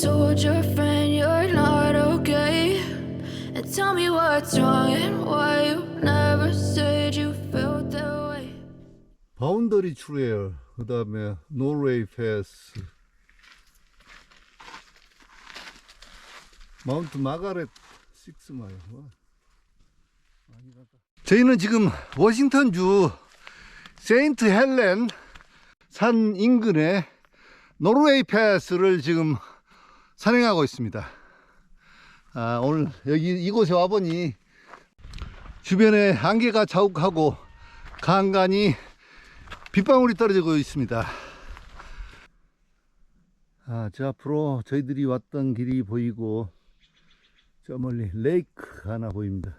told your friend you're not okay? And tell me what's wrong and why you never said you felt that way. 바운더리 트레일 그 다음에 노르웨이 패스 마운트 마가렛 식스 마일 와, 많이 가다. 저희는 지금 워싱턴주 세인트 헬렌 산 인근에 노르웨이 패스를 지금 산행하고 있습니다 아, 오늘 여기 이곳에 와보니 주변에 안개가 자욱하고 간간히 빗방울이 떨어지고 있습니다. 아, 저 앞으로 저희들이 왔던 길이 보이고 저 멀리 레이크 하나 보입니다.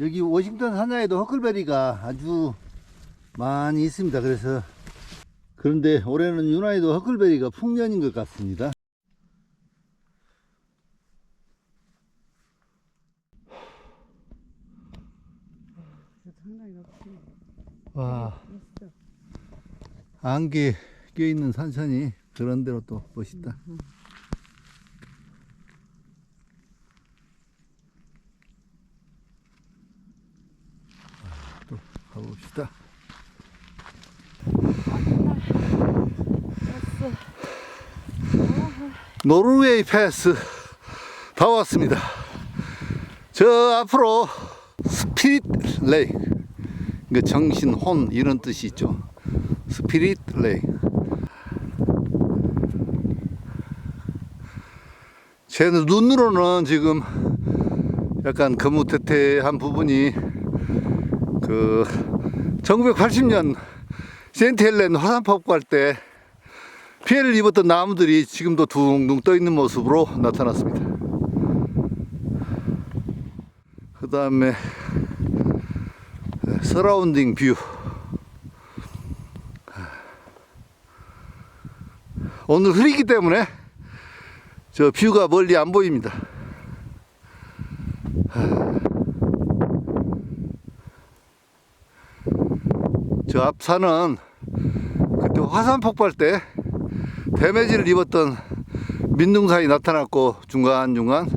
여기 워싱턴 산야에도 허클베리가 아주 많이 있습니다. 그래서 그런데 올해는 유나이도 허클베리가 풍년인 것 같습니다. 와. 안개 껴있는 산천이 그런 대로 또 멋있다. 아, 또 가봅시다 노르웨이 패스 다 왔습니다 저 앞으로 스피릿 레이크 그 정신, 혼 이런 뜻이 있죠. 스피릿 레이. 제 눈으로는 지금 약간 거무태태한 부분이 그 1980년 센트헬렌 화산폭발 할때 피해를 입었던 나무들이 지금도 둥둥 떠 있는 모습으로 나타났습니다. 그 다음에 서라운딩 뷰 오늘 흐리기 때문에 저 뷰가 멀리 안 보입니다 저 앞산은 그때 화산 폭발 때 데미지를 입었던 민둥산이 나타났고 중간중간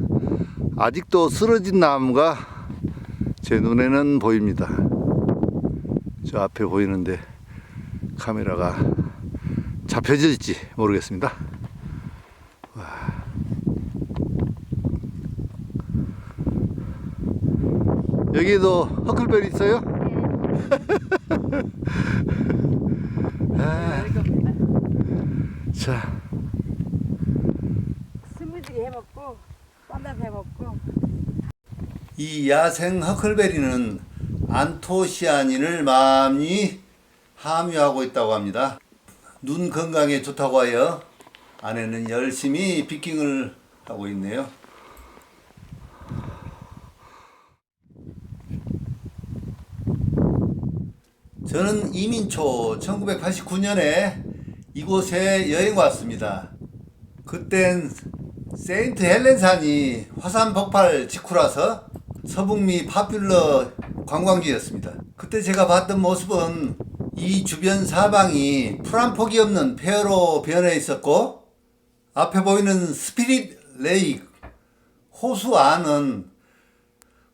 아직도 쓰러진 나무가 제 눈에는 보입니다. 저 앞에 보이는데 카메라가 잡혀질지 모르겠습니다. 와. 여기도 허클베리 있어요? 아, 자, 스무디 해먹고 쌈밥 해먹고 이 야생 허클베리는 안토시아닌을 많이 함유하고 있다고 합니다. 눈 건강에 좋다고 하여 아내는 열심히 피킹을 하고 있네요. 저는 이민 초 1989년에 이곳에 여행 왔습니다. 그땐 세인트 헬렌산이 화산 폭발 직후라서 서북미 파퓰러 관광지였습니다. 그때 제가 봤던 모습은 이 주변 사방이 풀한 폭이 없는 폐허로 변해 있었고 앞에 보이는 스피릿 레이크 호수 안은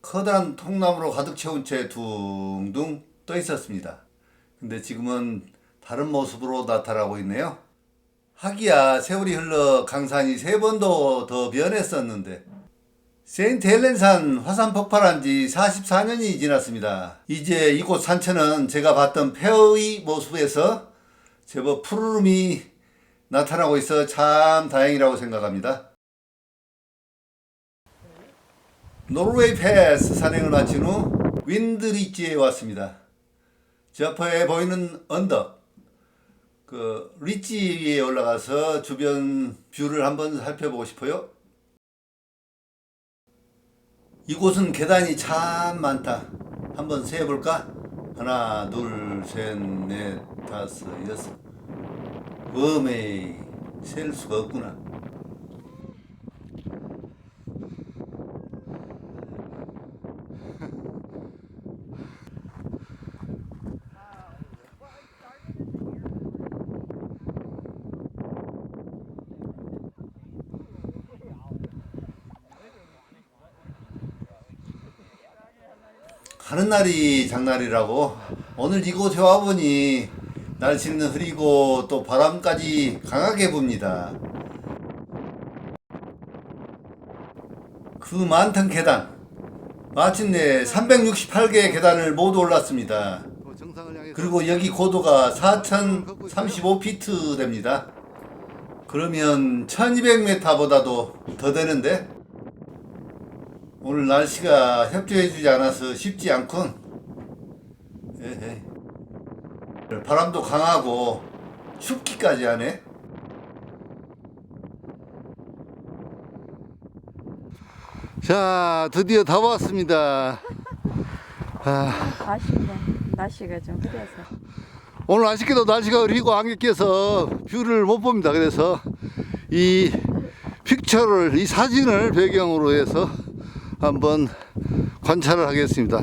커다란 통나무로 가득 채운 채 둥둥 떠 있었습니다. 근데 지금은 다른 모습으로 나타나고 있네요. 하기야 세월이 흘러 강산이 세 번도 더 변했었는데 세인트 헬렌산 화산 폭발한 지 44년이 지났습니다. 이제 이곳 산천은 제가 봤던 폐허의 모습에서 제법 푸르름이 나타나고 있어 참 다행이라고 생각합니다. 노르웨이 패스 산행을 마친 후 윈드리지에 왔습니다. 저 앞에 보이는 언덕, 그 리지 위에 올라가서 주변 뷰를 한번 살펴보고 싶어요. 이곳은 계단이 참 많다. 한번 세볼까? 하나, 둘, 셋, 넷, 다섯, 여섯. 어메이, 셀 수가 없구나. 하는 날이 장날이라고 오늘 이곳에 와보니 날씨는 흐리고 또 바람까지 강하게 붑니다. 그 많던 계단 마침내 368개의 계단을 모두 올랐습니다. 그리고 여기 고도가 4035피트 됩니다. 그러면 1200m보다도 더 되는데 오늘 날씨가 협조해주지 않아서 쉽지 않군. 에헤. 바람도 강하고 춥기까지 하네. 자, 드디어 다 왔습니다. 아, 아쉽네. 날씨가 좀 흐려서. 오늘 아쉽게도 날씨가 흐리고 안개 껴서 뷰를 못 봅니다. 그래서 이 픽처를, 이 사진을 배경으로 해서 한번 관찰을 하겠습니다.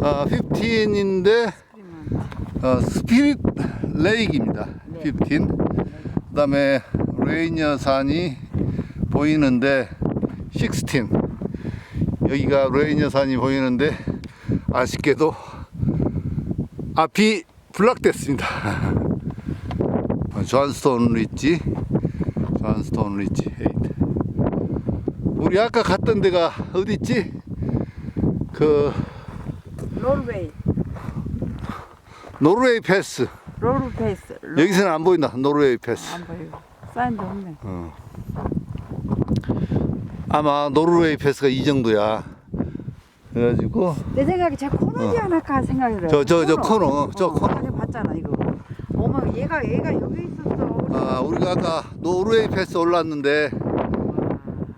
아, 15인데 스프리먼트. 어, 스피릿 레이크입니다. 네. 15. 그다음에 레이녀 산이 보이는데 16. 여기가 레이녀 산이 보이는데 아쉽게도 앞이 블락됐습니다. 어, 존스톤 리지, 존스톤 리지 에이트. 우리 아까 갔던 데가 어디 있지? 그 롤웨이. 노르웨이 패스. 롤 페이스. 롤- 여기서는 안 보인다. 노르웨이 패스. 안 보이고. 사인도 없네. 아마 노르웨이 패스가 이 정도야. 그래가지고 내 생각에 제 코너지 않을까 생각이 들어요. 저, 저, 저 코너, 저 어, 코너. 아까 봤잖아 이거. 어머 얘가 얘가 여기 있었어. 아, 우리가 아까 노르웨이 패스 올랐는데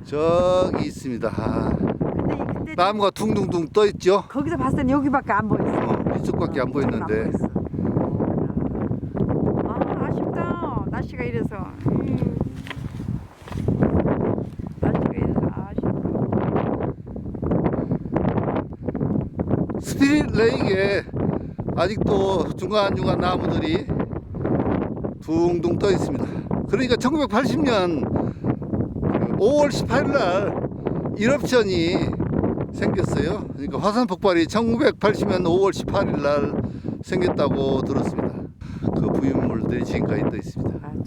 저기 있습니다. 아, 근데 그때 나무가 둥둥둥 떠 있죠. 거기서 봤을 땐 여기밖에 안 보였어. 어, 이쪽밖에 안 이쪽은 보였는데. 보였어. 아 아쉽다. 날씨가 이래서. 음. 날씨가 이래서 아쉽다. 스피릿 레이크에 아직도 중간중간 나무들이 둥둥 떠 있습니다. 그러니까 1980년 5월 18일 날 일업전이 생겼어요. 그러니까 화산 폭발이 1980년 5월 18일 날 생겼다고 들었습니다. 그 부유물들이 지금까지 떠 있습니다. 맞아.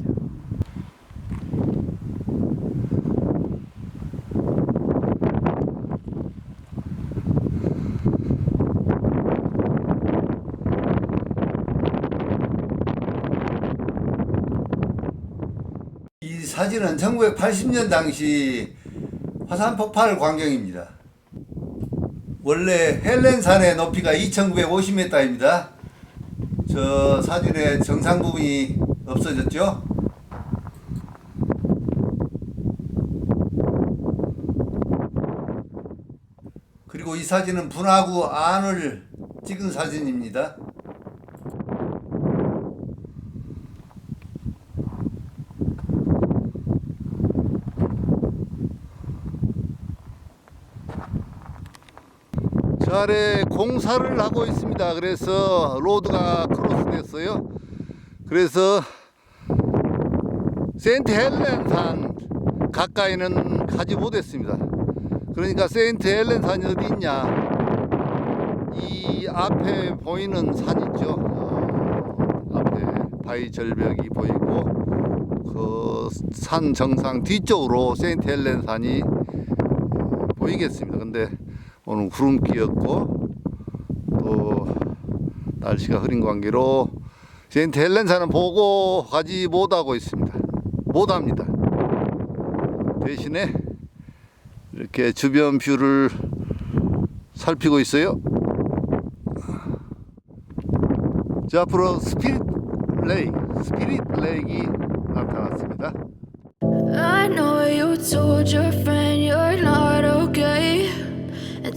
이 사진은 1980년 당시 화산 폭발 광경입니다. 원래 헬렌산의 높이가 2,950m입니다. 저 사진의 정상 부분이 없어졌죠? 그리고 이 사진은 분화구 안을 찍은 사진입니다. 저 아래 공사를 하고 있습니다. 그래서 로드가 크로스 됐어요. 그래서 세인트 헬렌산 가까이는 가지 못했습니다. 그러니까 세인트 헬렌 산이 어디 있냐? 이 앞에 보이는 산 있죠. 어, 앞에 바위 절벽이 보이고 그 산 정상 뒤쪽으로 세인트 헬렌 산이 보이겠습니다. 근데 오늘 구름 끼었고 또 날씨가 흐린 관계로 세인트 헬렌산은 보고 가지 못하고 있습니다. 못합니다. 대신에 이렇게 주변 뷰를 살피고 있어요. 자 앞으로 스피릿 레이크, 스피릿 레이크이 나타났습니다. I know you told your friend you're not okay.